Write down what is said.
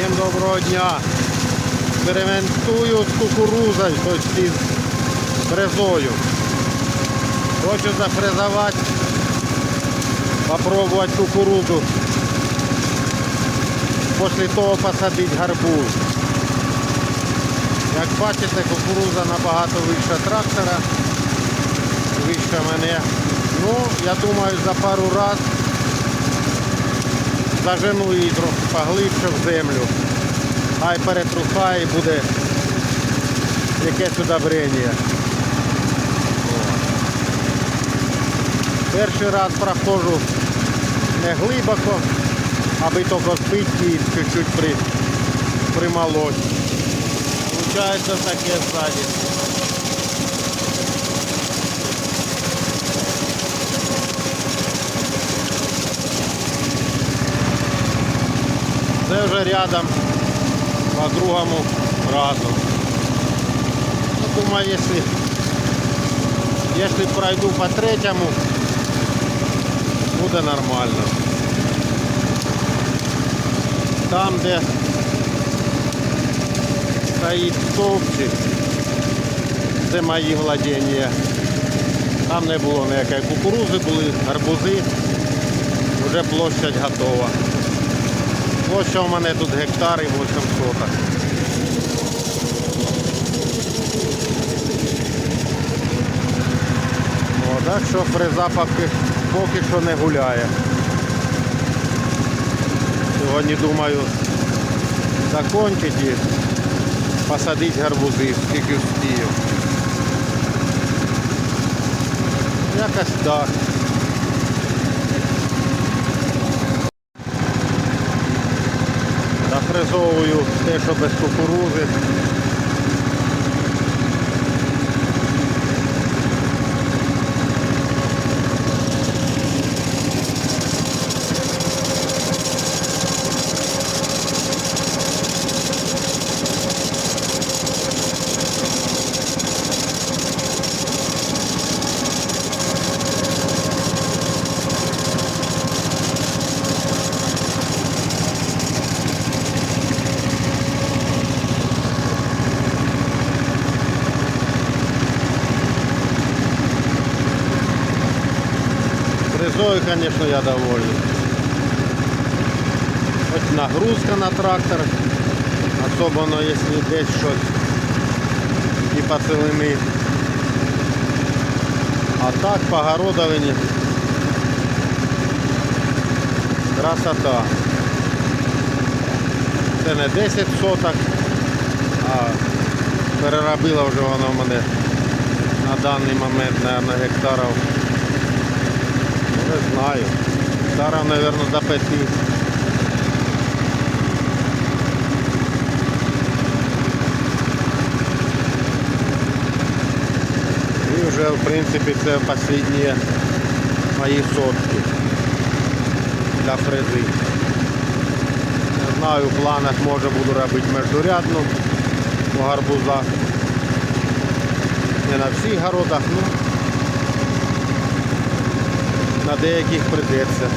Всім доброго дня. Експериментую з кукурузою, тобто із фрезою. Хочу зафрезувати, попробувати кукурузу. Після того посадити гарбуз. Як бачите, кукуруза набагато вища трактора, вища мене. Ну, я думаю, за пару раз зажену її трохи поглибше в землю. Хай перетрухає і буде якесь удобрення. Перший раз проходжу не глибоко, аби тільки збити і чуть-чуть при, примолоть. Получається таке ззаді. Це вже рядом по другому разу. Ну, думаю, если, если пройду по третьему, буде нормально. Там, де стоїть стовпчик, це мої владіння. Там не було ніякої кукурузи, були гарбузи, вже площадь готова. Площа у мене тут гектар і 8 соток. О, так що фреза поки, поки що не гуляє. Сьогодні думаю закончити і посадити гарбузи, скільки встію. Якось так. Зафрезовую те, що без кукурузи. Фрезою, конечно, я доволен. Хоть нагрузка на трактор, особенно если десь щось типа целини. А так по городовині красота. Це не 10 соток, а переробила вже вона в мене на даний момент, мабуть, гектарів не знаю. Зараз, мабуть, до п'яти. І вже, в принципі, це останні мої сотки для фрези. Не знаю, в планах може буду робити междурядну по гарбузах. Не на всіх городах, ну на деяких прийдеться.